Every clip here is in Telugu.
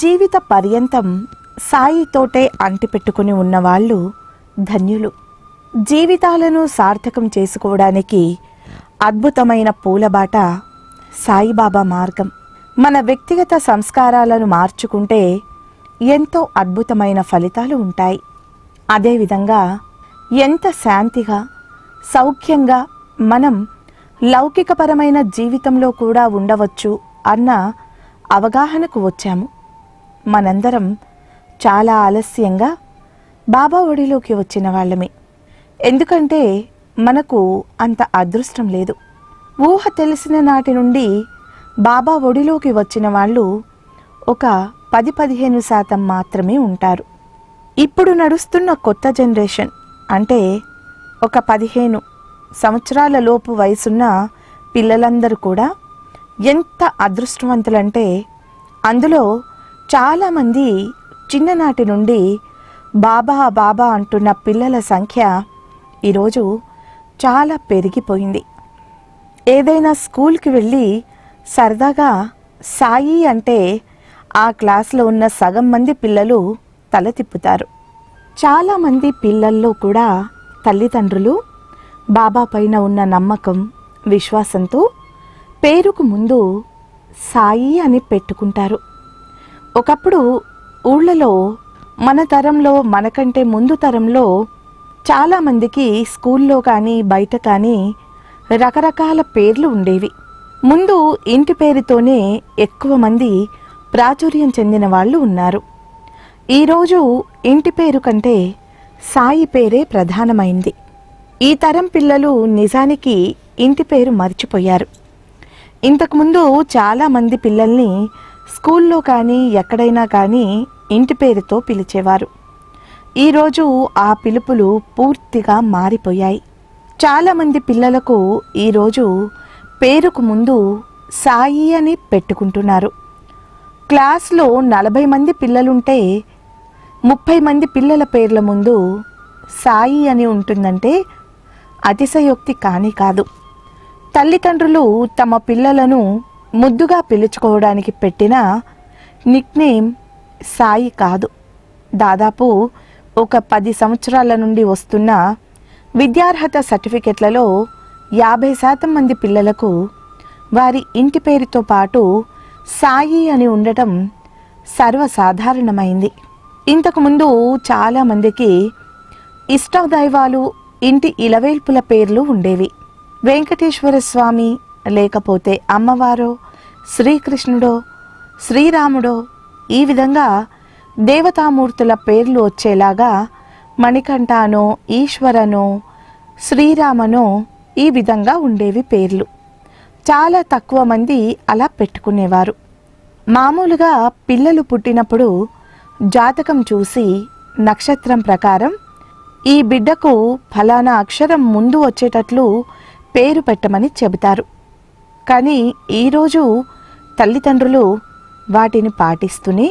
జీవిత పర్యంతం సాయితోటే అంటిపెట్టుకుని ఉన్నవాళ్ళు ధన్యులు. జీవితాలను సార్థకం చేసుకోవడానికి అద్భుతమైన పూలబాట సాయిబాబా మార్గం. మన వ్యక్తిగత సంస్కారాలను మార్చుకుంటే ఎంతో అద్భుతమైన ఫలితాలు ఉంటాయి. అదేవిధంగా ఎంత శాంతిగా సౌఖ్యంగా మనం లౌకికపరమైన జీవితంలో కూడా ఉండవచ్చు అన్న అవగాహనకు వచ్చాము. మనందరం చాలా ఆలస్యంగా బాబా ఒడిలోకి వచ్చిన వాళ్ళమే. ఎందుకంటే మనకు అంత అదృష్టం లేదు. ఊహ తెలిసిన నాటి నుండి బాబా ఒడిలోకి వచ్చిన వాళ్ళు ఒక పది పదిహేను శాతం మాత్రమే ఉంటారు. ఇప్పుడు నడుస్తున్న కొత్త జనరేషన్ అంటే ఒక పదిహేను సంవత్సరాల లోపు వయసున్న పిల్లలందరూ కూడా ఎంత అదృష్టవంతులంటే అందులో చాలామంది చిన్ననాటి నుండి బాబా బాబా అంటున్న పిల్లల సంఖ్య ఈరోజు చాలా పెరిగిపోయింది. ఏదైనా స్కూల్కి వెళ్ళి సరదాగా సాయి అంటే ఆ క్లాస్లో ఉన్న సగం మంది పిల్లలు తల తిప్పుతారు. చాలామంది పిల్లల్లో కూడా తల్లిదండ్రులు బాబా పైన ఉన్న నమ్మకం విశ్వాసంతో పేరుకు ముందు సాయి అని పెట్టుకుంటారు. ఒకప్పుడు ఊళ్ళలో మన తరంలో మనకంటే ముందు తరంలో చాలామందికి స్కూల్లో కానీ బయట కానీ రకరకాల పేర్లు ఉండేవి. ముందు ఇంటి పేరుతోనే ఎక్కువ మంది ప్రాచుర్యం చెందిన వాళ్ళు ఉన్నారు. ఈరోజు ఇంటి పేరు కంటే సాయి పేరే ప్రధానమైంది. ఈ తరం పిల్లలు నిజానికి ఇంటి పేరు మర్చిపోయారు. ఇంతకుముందు చాలామంది పిల్లల్ని స్కూల్లో కానీ ఎక్కడైనా కానీ ఇంటి పేరుతో పిలిచేవారు. ఈరోజు ఆ పిలుపులు పూర్తిగా మారిపోయాయి. చాలామంది పిల్లలకు ఈరోజు పేరుకు ముందు సాయి అని పెట్టుకుంటున్నారు. క్లాస్లో నలభై మంది పిల్లలుంటే ముప్పై మంది పిల్లల పేర్ల ముందు సాయి అని ఉంటుందంటే అతిశయోక్తి కానీ కాదు. తల్లిదండ్రులు తమ పిల్లలను ముద్దుగా పిలుచుకోవడానికి పెట్టిన నిక్నేమ్ సాయి కాదు. దాదాపు ఒక పది సంవత్సరాల నుండి వస్తున్న విద్యార్హత సర్టిఫికెట్లలో యాభై శాతం మంది పిల్లలకు వారి ఇంటి పేరుతో పాటు సాయి అని ఉండటం సర్వసాధారణమైంది. ఇంతకుముందు చాలామందికి ఇష్టదైవాలు ఇంటి ఇలవేల్పుల పేర్లు ఉండేవి. వెంకటేశ్వర స్వామి లేకపోతే అమ్మవారో శ్రీకృష్ణుడో శ్రీరాముడో ఈ విధంగా దేవతామూర్తుల పేర్లు వచ్చేలాగా మణికంఠానో ఈశ్వరనో శ్రీరామనో ఈ విధంగా ఉండేవి పేర్లు. చాలా తక్కువ మంది అలా పెట్టుకునేవారు. మామూలుగా పిల్లలు పుట్టినప్పుడు జాతకం చూసి నక్షత్రం ప్రకారం ఈ బిడ్డకు ఫలానా అక్షరం ముందు వచ్చేటట్లు పేరు పెట్టమని చెబుతారు. కానీ ఈరోజు తల్లిదండ్రులు వాటిని పాటిస్తూనే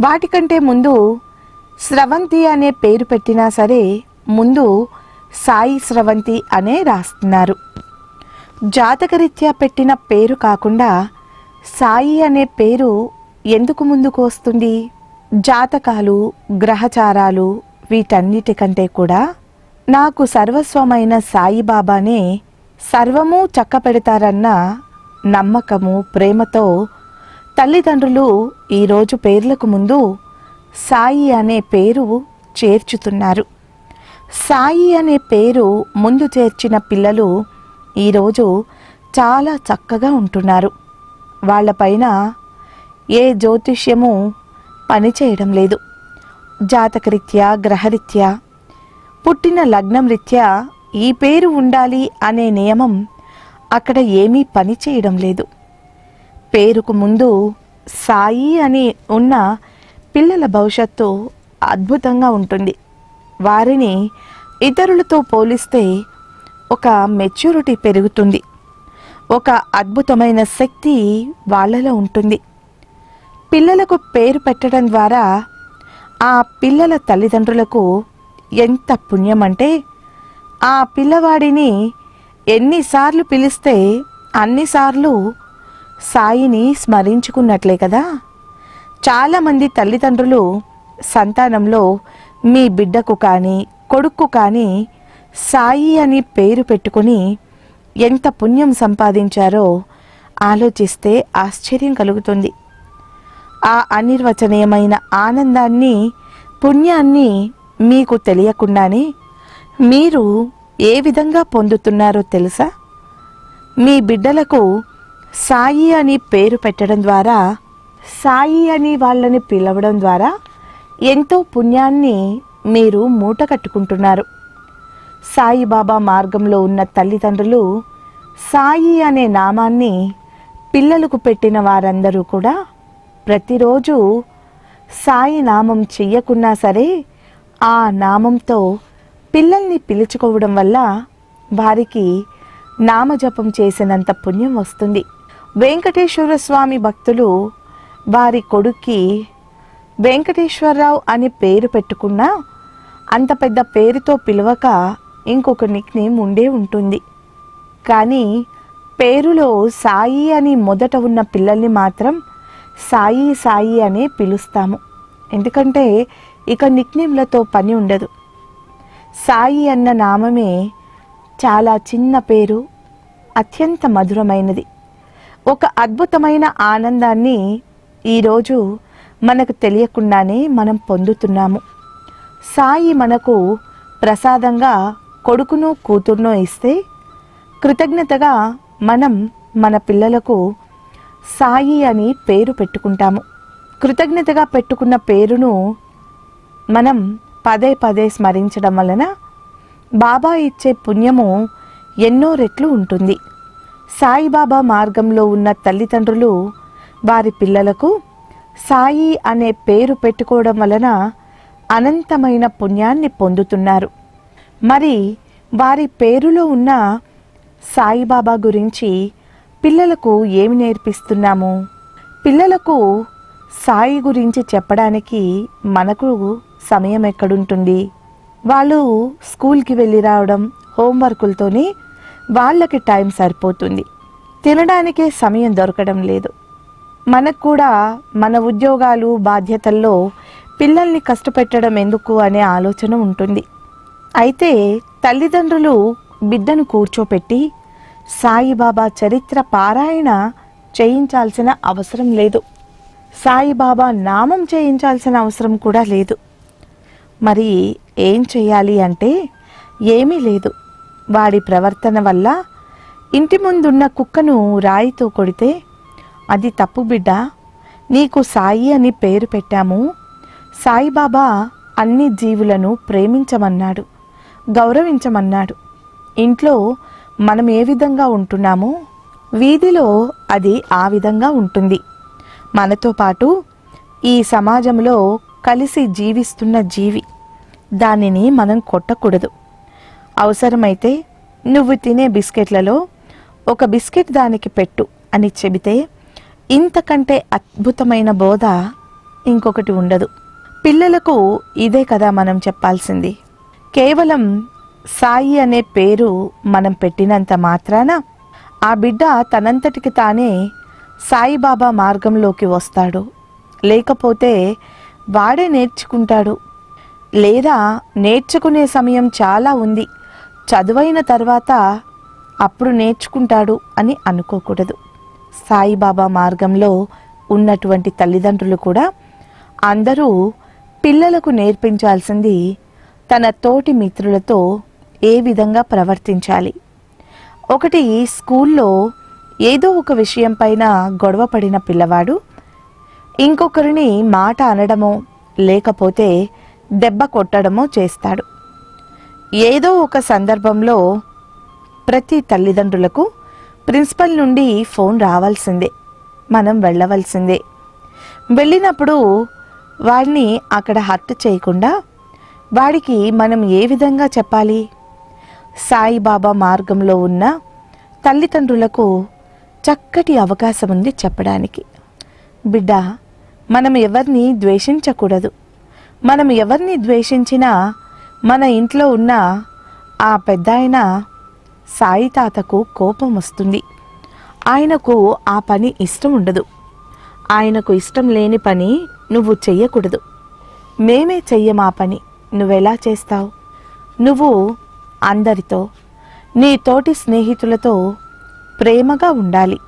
వాటికంటే ముందు స్రవంతి అనే పేరు పెట్టినా సరే ముందు సాయి స్రవంతి అనే రాస్తున్నారు. జాతకరీత్యా పెట్టిన పేరు కాకుండా సాయి అనే పేరు ఎందుకు ముందుకు వస్తుంది? జాతకాలు గ్రహచారాలు వీటన్నిటికంటే కూడా నాకు సర్వస్వమైన సాయిబాబానే సర్వము చక్కపెడతారన్న నమ్మకము ప్రేమతో తల్లిదండ్రులు ఈరోజు పేర్లకు ముందు సాయి అనే పేరు చేర్చుతున్నారు. సాయి అనే పేరు ముందు చేర్చిన పిల్లలు ఈరోజు చాలా చక్కగా ఉంటున్నారు. వాళ్ళపైన ఏ జ్యోతిష్యము పనిచేయడం లేదు. జాతకరీత్యా గ్రహరీత్యా పుట్టిన లగ్నం రీత్యా ఈ పేరు ఉండాలి అనే నియమం అక్కడ ఏమీ పని చేయడం లేదు. పేరుకు ముందు సాయి అని ఉన్న పిల్లల భవిష్యత్తు అద్భుతంగా ఉంటుంది. వారిని ఇతరులతో పోలిస్తే ఒక మెచ్యూరిటీ పెరుగుతుంది. ఒక అద్భుతమైన శక్తి వాళ్ళలో ఉంటుంది. పిల్లలకు పేరు పెట్టడం ద్వారా ఆ పిల్లల తల్లిదండ్రులకు ఎంత పుణ్యం అంటే ఆ పిల్లవాడిని ఎన్నిసార్లు పిలిస్తే అన్నిసార్లు సాయిని స్మరించుకున్నట్లే కదా? చాలామంది తల్లిదండ్రులు సంతానంలో మీ బిడ్డకు కానీ కొడుక్కు కానీ సాయి అని పేరు పెట్టుకుని ఎంత పుణ్యం సంపాదించారో ఆలోచిస్తే ఆశ్చర్యం కలుగుతుంది. ఆ అనిర్వచనీయమైన ఆనందాన్ని పుణ్యాన్ని మీకు తెలియకుండానే మీరు ఏ విధంగా పొందుతున్నారో తెలుసా? మీ బిడ్డలకు సాయి అని పేరు పెట్టడం ద్వారా సాయి అని వాళ్ళని పిలవడం ద్వారా ఎంతో పుణ్యాన్ని మీరు మూట కట్టుకుంటున్నారు. సాయిబాబా మార్గంలో ఉన్న తల్లిదండ్రులు సాయి అనే నామాన్ని పిల్లలకు పెట్టిన వారందరూ కూడా ప్రతిరోజు సాయి నామం చెయ్యకున్నా సరే ఆ నామంతో పిల్లల్ని పిలుచుకోవడం వల్ల వారికి నామజపం చేసినంత పుణ్యం వస్తుంది. వెంకటేశ్వర స్వామి భక్తులు వారి కొడుక్కి వెంకటేశ్వరరావు అని పేరు పెట్టుకున్నా అంత పెద్ద పేరుతో పిలవక ఇంకొక నిక్నేమ్ ఉండే ఉంటుంది. కానీ పేరులో సాయి అని మొదట ఉన్న పిల్లల్ని మాత్రం సాయి సాయి అనే పిలుస్తాము. ఎందుకంటే ఇక నిక్నేమ్లతో పని ఉండదు. సాయి అన్న నామమే చాలా చిన్న పేరు అత్యంత మధురమైనది. ఒక అద్భుతమైన ఆనందాన్ని ఈరోజు మనకు తెలియకుండానే మనం పొందుతున్నాము. సాయి మనకు ప్రసాదంగా కొడుకును కూతుర్ను ఇస్తే కృతజ్ఞతగా మనం మన పిల్లలకు సాయి అని పేరు పెట్టుకుంటాము. కృతజ్ఞతగా పెట్టుకున్న పేరును మనం పదే పదే స్మరించడం వలన బాబా ఇచ్చే పుణ్యము ఎన్నో రెట్లు ఉంటుంది. సాయిబాబా మార్గంలో ఉన్న తల్లిదండ్రులు వారి పిల్లలకు సాయి అనే పేరు పెట్టుకోవడం వలన అనంతమైన పుణ్యాన్ని పొందుతున్నారు. మరి వారి పేరులో ఉన్న సాయిబాబా గురించి పిల్లలకు ఏమి నేర్పిస్తున్నాము? పిల్లలకు సాయి గురించి చెప్పడానికి మనకు సమయం ఎక్కడుంటుంది? వాళ్ళు స్కూల్కి వెళ్ళి రావడం హోంవర్కులతోనే వాళ్ళకి టైం సరిపోతుంది. తినడానికే సమయం దొరకడం లేదు. మనకు కూడా మన ఉద్యోగాలు బాధ్యతల్లో పిల్లల్ని కష్టపెట్టడం ఎందుకు అనే ఆలోచన ఉంటుంది. అయితే తల్లిదండ్రులు బిడ్డను కూర్చోపెట్టి సాయిబాబా చరిత్ర పారాయణ చేయించాల్సిన అవసరం లేదు. సాయిబాబా నామం చేయించాల్సిన అవసరం కూడా లేదు. మరి ఏం చేయాలి అంటే ఏమీ లేదు. వాడి ప్రవర్తన వల్ల ఇంటి ముందున్న కుక్కను రాయితో కొడితే అది తప్పు బిడ్డ నీకు సాయి అని పేరు పెట్టాము. సాయిబాబా అన్ని జీవులను ప్రేమించమన్నాడు గౌరవించమన్నాడు. ఇంట్లో మనం ఏ విధంగా ఉంటున్నామో వీధిలో అది ఆ విధంగా ఉంటుంది. మనతో పాటు ఈ సమాజంలో కలిసి జీవిస్తున్న జీవి. దానిని మనం కొట్టకూడదు. అవసరమైతే నువ్వు తినే బిస్కెట్లలో ఒక బిస్కెట్ దానికి పెట్టు అని చెబితే ఇంతకంటే అద్భుతమైన బోధ ఇంకొకటి ఉండదు. పిల్లలకు ఇదే కదా మనం చెప్పాల్సింది. కేవలం సాయి అనే పేరు మనం పెట్టినంత మాత్రాన ఆ బిడ్డ తనంతటికి తానే సాయిబాబా మార్గంలోకి వస్తాడు. లేకపోతే వాడే నేర్చుకుంటాడు. లేదా నేర్చుకునే సమయం చాలా ఉంది. చదువైన తర్వాత అప్పుడు నేర్చుకుంటాడు అని అనుకోకూడదు. సాయిబాబా మార్గంలో ఉన్నటువంటి తల్లిదండ్రులు కూడా అందరూ పిల్లలకు నేర్పించాల్సింది తన తోటి మిత్రులతో ఏ విధంగా ప్రవర్తించాలి. ఒకటి స్కూల్లో ఏదో ఒక విషయం పైన గొడవ పడిన పిల్లవాడు ఇంకొకరిని మాట అనడమో లేకపోతే దెబ్బ కొట్టడమో చేస్తాడు. ఏదో ఒక సందర్భంలో ప్రతి తల్లిదండ్రులకు ప్రిన్సిపల్ నుండి ఫోన్ రావాల్సిందే మనం వెళ్ళవలసిందే. వెళ్ళినప్పుడు వాడిని అక్కడ హర్ట్ చేయకుండా వాడికి మనం ఏ విధంగా చెప్పాలి? సాయిబాబా మార్గంలో ఉన్న తల్లిదండ్రులకు చక్కటి అవకాశం ఉంది చెప్పడానికి. బిడ్డ మనం ఎవరిని ద్వేషించకూడదు. మనం ఎవరిని ద్వేషించినా మన ఇంట్లో ఉన్న ఆ పెద్ద ఆయన సాయి తాతకు కోపం వస్తుంది. ఆయనకు ఆ పని ఇష్టం ఉండదు. ఆయనకు ఇష్టం లేని పని నువ్వు చెయ్యకూడదు. మేమే చెయ్యమా పని. నువ్వెలా చేస్తావు? నువ్వు అందరితో నీ తోటి స్నేహితులతో ప్రేమగా ఉండాలి.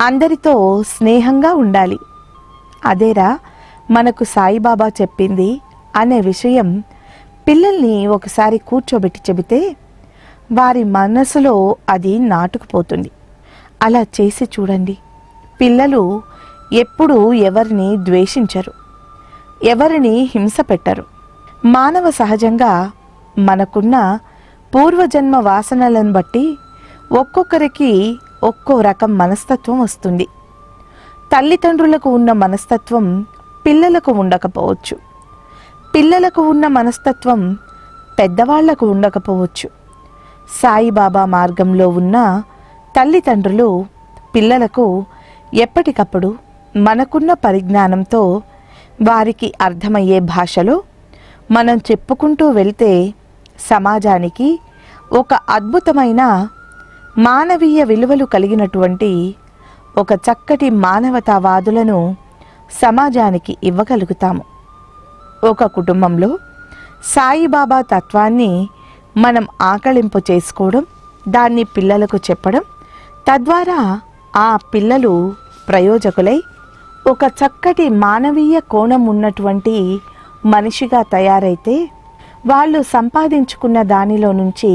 అందరితో స్నేహంగా ఉండాలి. అదేరా? మనకు సాయిబాబా చెప్పింది అనే విషయం పిల్లల్ని ఒకసారి కూర్చోబెట్టి చెబితే వారి మనసులో అది నాటుకుపోతుంది. అలా చేసి చూడండి. పిల్లలు ఎప్పుడూ ఎవరిని ద్వేషించరు. ఎవరిని హింస పెట్టరు. మానవ సహజంగా మనకున్న పూర్వజన్మ వాసనలను బట్టి ఒక్కొక్కరికి ఒక్కో రకం మనస్తత్వం వస్తుంది. తల్లిదండ్రులకు ఉన్న మనస్తత్వం పిల్లలకు ఉండకపోవచ్చు. పిల్లలకు ఉన్న మనస్తత్వం పెద్దవాళ్ళకు ఉండకపోవచ్చు. సాయిబాబా మార్గంలో ఉన్న తల్లిదండ్రులు పిల్లలకు ఎప్పటికప్పుడు మనకున్న పరిజ్ఞానంతో వారికి అర్థమయ్యే భాషలో మనం చెప్పుకుంటూ వెళ్తే సమాజానికి ఒక అద్భుతమైన మానవీయ విలువలు కలిగినటువంటి ఒక చక్కటి మానవతావాదులను సమాజానికి ఇవ్వగలుగుతాము. ఒక కుటుంబంలో సాయిబాబా తత్వాన్ని మనం ఆకళింపు చేసుకోవడం దాన్ని పిల్లలకు చెప్పడం తద్వారా ఆ పిల్లలు ప్రయోజకులై ఒక చక్కటి మానవీయ కోణం ఉన్నటువంటి మనిషిగా తయారైతే వాళ్ళు సంపాదించుకున్న దానిలో నుంచి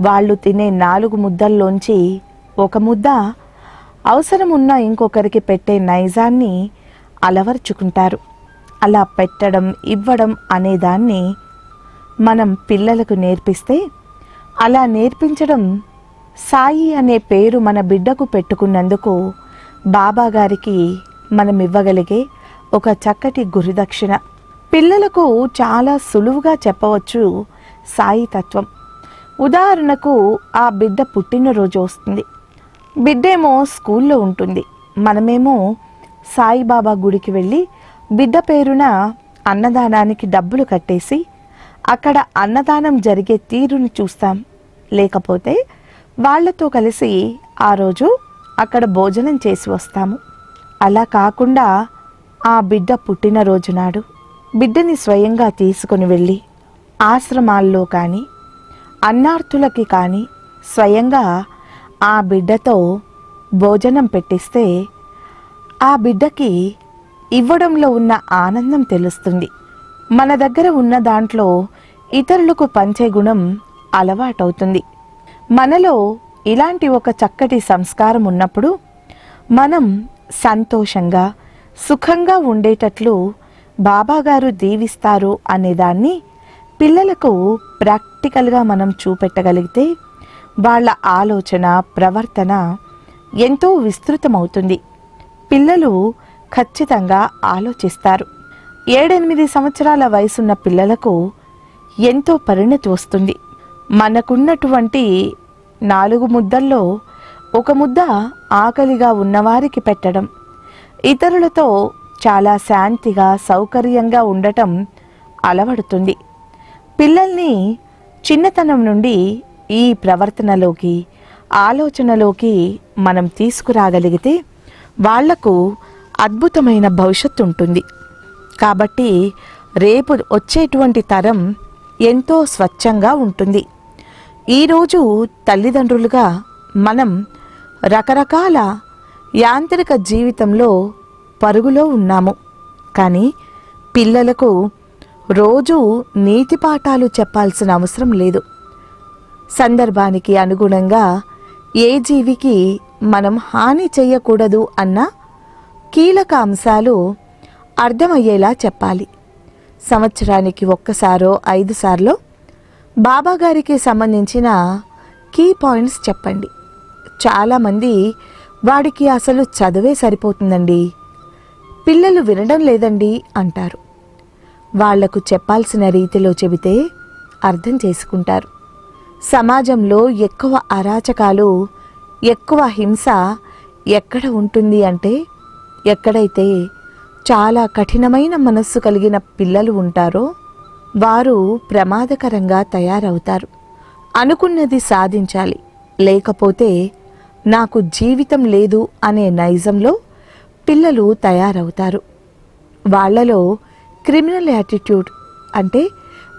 వాళ్ళు తినే నాలుగు ముద్దల్లోంచి ఒక ముద్ద అవసరం ఉన్న ఇంకొకరికి పెట్టే నైజాన్ని అలవర్చుకుంటారు. అలా పెట్టడం ఇవ్వడం అనేదాన్ని మనం పిల్లలకు నేర్పిస్తే అలా నేర్పించడం సాయి అనే పేరు మన బిడ్డకు పెట్టుకున్నందుకు బాబాగారికి మనం ఇవ్వగలిగే ఒక చక్కటి గురుదక్షిణ. పిల్లలకు చాలా సులువుగా చెప్పవచ్చు సాయి తత్వం. ఉదాహరణకు ఆ బిడ్డ పుట్టినరోజు వస్తుంది. బిడ్డేమో స్కూల్లో ఉంటుంది. మనమేమో సాయిబాబా గుడికి వెళ్ళి బిడ్డ పేరున అన్నదానానికి డబ్బులు కట్టేసి అక్కడ అన్నదానం జరిగే తీరుని చూస్తాం. లేకపోతే వాళ్ళతో కలిసి ఆ రోజు అక్కడ భోజనం చేసి వస్తాము. అలా కాకుండా ఆ బిడ్డ పుట్టినరోజు నాడు బిడ్డని స్వయంగా తీసుకొని వెళ్ళి ఆశ్రమాల్లో కానీ అన్నార్థులకి కానీ స్వయంగా ఆ బిడ్డతో భోజనం పెట్టిస్తే ఆ బిడ్డకి ఇవ్వడంలో ఉన్న ఆనందం తెలుస్తుంది. మన దగ్గర ఉన్న దాంట్లో ఇతరులకు పంచే గుణం అలవాటవుతుంది. మనలో ఇలాంటి ఒక చక్కటి సంస్కారం ఉన్నప్పుడు మనం సంతోషంగా సుఖంగా ఉండేటట్లు బాబాగారు దీవిస్తారు అనేదాన్ని పిల్లలకు ప్రాక్టికల్గా మనం చూపెట్టగలిగితే వాళ్ళ ఆలోచన ప్రవర్తన ఎంతో విస్తృతమవుతుంది. పిల్లలు ఖచ్చితంగా ఆలోచిస్తారు. ఏడెనిమిది సంవత్సరాల వయసున్న పిల్లలకు ఎంతో పరిణతి వస్తుంది. మనకున్నటువంటి నాలుగు ముద్దల్లో ఒక ముద్ద ఆకలిగా ఉన్నవారికి పెట్టడం ఇతరులతో చాలా శాంతిగా సౌకర్యంగా ఉండటం అలవడుతుంది. పిల్లల్ని చిన్నతనం నుండి ఈ ప్రవర్తనలోకి ఆలోచనలోకి మనం తీసుకురాగలిగితే వాళ్ళకు అద్భుతమైన భవిష్యత్తు ఉంటుంది కాబట్టి రేపు వచ్చేటువంటి తరం ఎంతో స్వచ్ఛంగా ఉంటుంది. ఈరోజు తల్లిదండ్రులుగా మనం రకరకాల యాంత్రిక జీవితంలో పరుగులో ఉన్నాము. కానీ పిల్లలకు రోజు నీతి పాఠాలు చెప్పాల్సిన అవసరం లేదు. సందర్భానికి అనుగుణంగా ఏ జీవికి మనం హాని చేయకూడదు అన్న కీలక అంశాలు అర్థమయ్యేలా చెప్పాలి. సంవత్సరానికి ఒక్కసారో ఐదు సార్లో బాబాగారికి సంబంధించిన కీ పాయింట్స్ చెప్పండి. చాలామంది వాడికి అసలు చదువే సరిపోతుందండి. పిల్లలు వినడం లేదండి అంటారు. వాళ్ళకు చెప్పాల్సిన రీతిలో చెబితే అర్థం చేసుకుంటారు. సమాజంలో ఎక్కువ అరాచకాలు ఎక్కువ హింస ఎక్కడ ఉంటుంది అంటే ఎక్కడైతే చాలా కఠినమైన మనస్సు కలిగిన పిల్లలు ఉంటారో వారు ప్రమాదకరంగా తయారవుతారు. అనుకున్నది సాధించాలి. లేకపోతే నాకు జీవితం లేదు అనే నైజంలో పిల్లలు తయారవుతారు. వాళ్ళలో క్రిమినల్ యాటిట్యూడ్ అంటే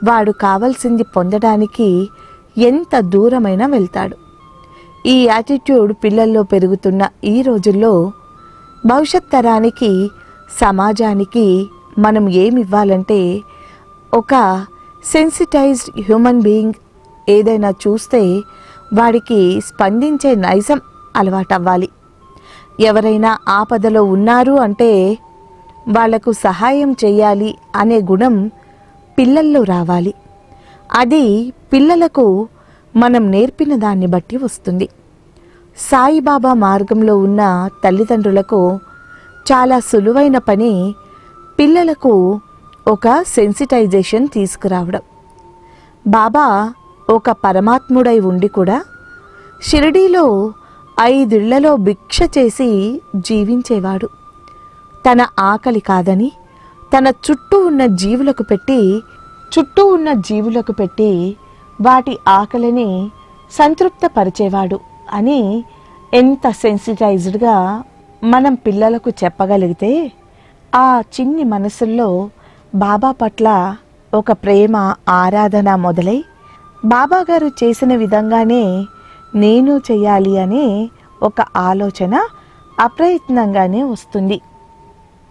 వాడు కావాల్సింది పొందడానికి ఎంత దూరమైనా వెళ్తాడు. ఈ యాటిట్యూడ్ పిల్లల్లో పెరుగుతున్న ఈ రోజుల్లో భవిష్యత్ తరానికి సమాజానికి మనం ఏమి ఇవ్వాలంటే ఒక సెన్సిటైజ్డ్ హ్యూమన్ బీయింగ్ ఏదైనా చూస్తే వాడికి స్పందించే నైజం అలవాటవ్వాలి. ఎవరైనా ఆపదలో ఉన్నారు అంటే వాళ్ళకు సహాయం చేయాలి అనే గుణం పిల్లల్లో రావాలి. అది పిల్లలకు మనం నేర్పిన దాన్ని బట్టి వస్తుంది. సాయిబాబా మార్గంలో ఉన్న తల్లిదండ్రులకు చాలా సులువైన పని పిల్లలకు ఒక సెన్సిటైజేషన్ తీసుకురావడం. బాబా ఒక పరమాత్ముడై ఉండి కూడా షిరిడీలో ఐదిళ్ళలో భిక్ష చేసి జీవించేవాడు. తన ఆకలి కాదని తన చుట్టూ ఉన్న జీవులకు పెట్టి చుట్టూ ఉన్న జీవులకు పెట్టి వాటి ఆకలిని సంతృప్తపరిచేవాడు అని ఎంత సెన్సిటైజ్డ్గా మనం పిల్లలకు చెప్పగలిగితే ఆ చిన్ని మనసుల్లో బాబా పట్ల ఒక ప్రేమ ఆరాధన మొదలై బాబాగారు చేసిన విధంగానే నేను చేయాలి అనే ఒక ఆలోచన అప్రయత్నంగానే వస్తుంది.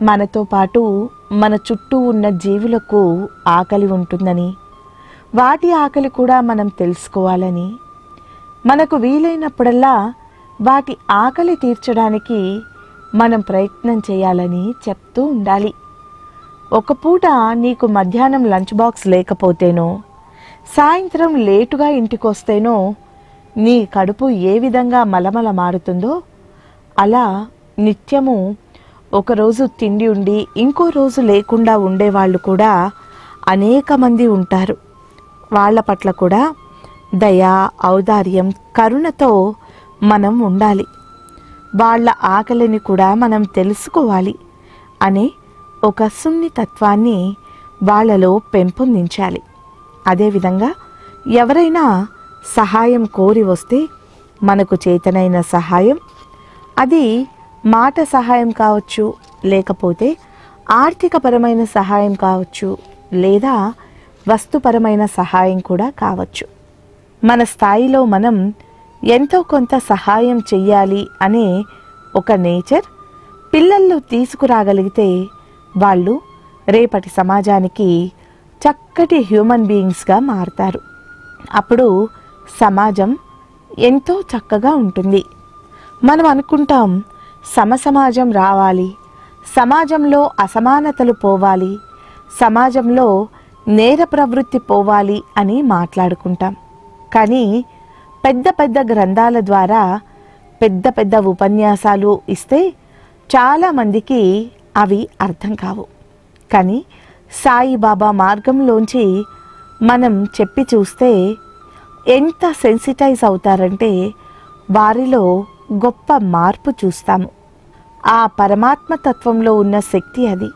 మనతో పాటు మన చుట్టూ ఉన్న జీవులకు ఆకలి ఉంటుందని వాటి ఆకలి కూడా మనం తెలుసుకోవాలని మనకు వీలైనప్పుడల్లా వాటి ఆకలి తీర్చడానికి మనం ప్రయత్నం చేయాలని చెప్తూ ఉండాలి. ఒక పూట నీకు మధ్యాహ్నం లంచ్ బాక్స్ లేకపోతేనో సాయంత్రం లేటుగా ఇంటికొస్తేనో నీ కడుపు ఏ విధంగా మలమల మారుతుందో అలా నిత్యము ఒకరోజు తిండి ఉండి ఇంకో రోజు లేకుండా ఉండేవాళ్ళు కూడా అనేక మంది ఉంటారు. వాళ్ళ పట్ల కూడా దయ ఔదార్యం కరుణతో మనం ఉండాలి. వాళ్ళ ఆకలిని కూడా మనం తెలుసుకోవాలి అనే ఒక సున్నితత్వాన్ని వాళ్ళలో పెంపొందించాలి. అదేవిధంగా ఎవరైనా సహాయం కోరి వస్తే మనకు చేతనైన సహాయం అది మాట సహాయం కావచ్చు లేకపోతే ఆర్థికపరమైన సహాయం కావచ్చు లేదా వస్తుపరమైన సహాయం కూడా కావచ్చు. మన స్థాయిలో మనం ఎంతో కొంత సహాయం చెయ్యాలి అనే ఒక నేచర్ పిల్లల్లో తీసుకురాగలిగితే వాళ్ళు రేపటి సమాజానికి చక్కటి హ్యూమన్ బీయింగ్స్గా మారతారు. అప్పుడు సమాజం ఎంతో చక్కగా ఉంటుంది. మనం అనుకుంటాం సమసమాజం రావాలి సమాజంలో అసమానతలు పోవాలి సమాజంలో నేర ప్రవృత్తి పోవాలి అని మాట్లాడుకుంటాం. కానీ పెద్ద పెద్ద గ్రంథాల ద్వారా పెద్ద పెద్ద ఉపన్యాసాలు ఇస్తే చాలామందికి అవి అర్థం కావు. కానీ సాయిబాబా మార్గంలోంచి మనం చెప్పి చూస్తే ఎంత సెన్సిటైజ్ అవుతారంటే వారిలో గొప్ప మార్పు చూస్తాము. ఆ పరమాత్మ తత్వంలో ఉన్న శక్తి అది.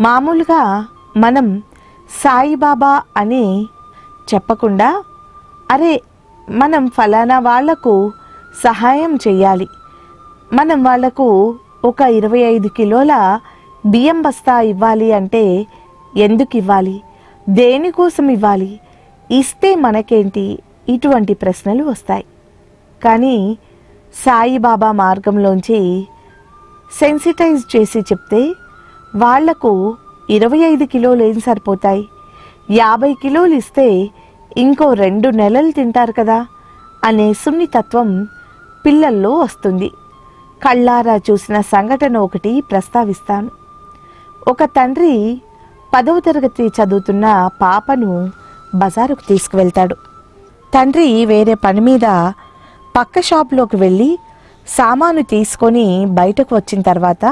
మామూలుగా మనం సాయిబాబా అని చెప్పకుండా అరే మనం ఫలానా వాళ్ళకు సహాయం చేయాలి మనం వాళ్ళకు ఒక ఇరవై ఐదు కిలోల బియ్యం బస్తా ఇవ్వాలి అంటే ఎందుకు ఇవ్వాలి? దేనికోసం ఇవ్వాలి? ఇస్తే మనకేంటి? ఇటువంటి ప్రశ్నలు వస్తాయి. కానీ సాయిబాబా మార్గంలోంచి సెన్సిటైజ్ చేసి చెప్తే వాళ్ళకు ఇరవై ఐదు కిలోలు ఏం సరిపోతాయి? యాభై కిలోలు ఇస్తే ఇంకో రెండు నెలలు తింటారు కదా అనే సున్నితత్వం పిల్లల్లో వస్తుంది. కళ్ళారా చూసిన సంఘటన ఒకటి ప్రస్తావిస్తాను. ఒక తండ్రి పదవ తరగతి చదువుతున్న పాపను బజారుకు తీసుకువెళ్తాడు. తండ్రి వేరే పని మీద పక్క షాప్లోకి వెళ్ళి సామాను తీసుకొని బయటకు వచ్చిన తర్వాత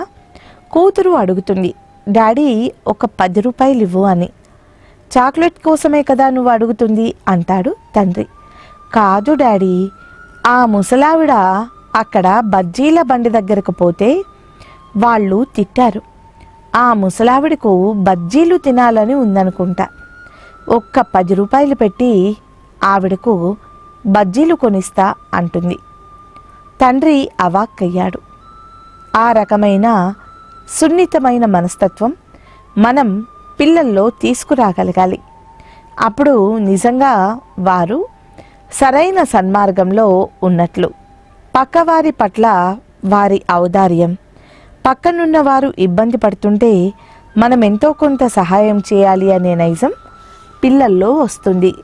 కూతురు అడుగుతుంది. డాడీ ఒక పది రూపాయలు ఇవ్వు అని. చాక్లెట్ కోసమే కదా నువ్వు అడుగుతుంది అంటాడు తండ్రి. కాదు డాడీ ఆ ముసలావిడ అక్కడ బజ్జీల బండి దగ్గరకు పోతే వాళ్ళు తిట్టారు. ఆ ముసలావిడకు బజ్జీలు తినాలని ఉందనుకుంటా. ఒక్క పది రూపాయలు పెట్టి ఆవిడకు బజ్జీలు కొనిస్తా అంటుంది. తండ్రి అవాక్కయ్యాడు. ఆ రకమైన సున్నితమైన మనస్తత్వం మనం పిల్లల్లో తీసుకురాగలగాలి. అప్పుడు నిజంగా వారు సరైన సన్మార్గంలో ఉన్నట్లు. పక్కవారి పట్ల వారి ఔదార్యం. పక్కనున్న వారు ఇబ్బంది పడుతుంటే మనం ఎంతో కొంత సహాయం చేయాలి అనే నైజం పిల్లల్లో వస్తుంది.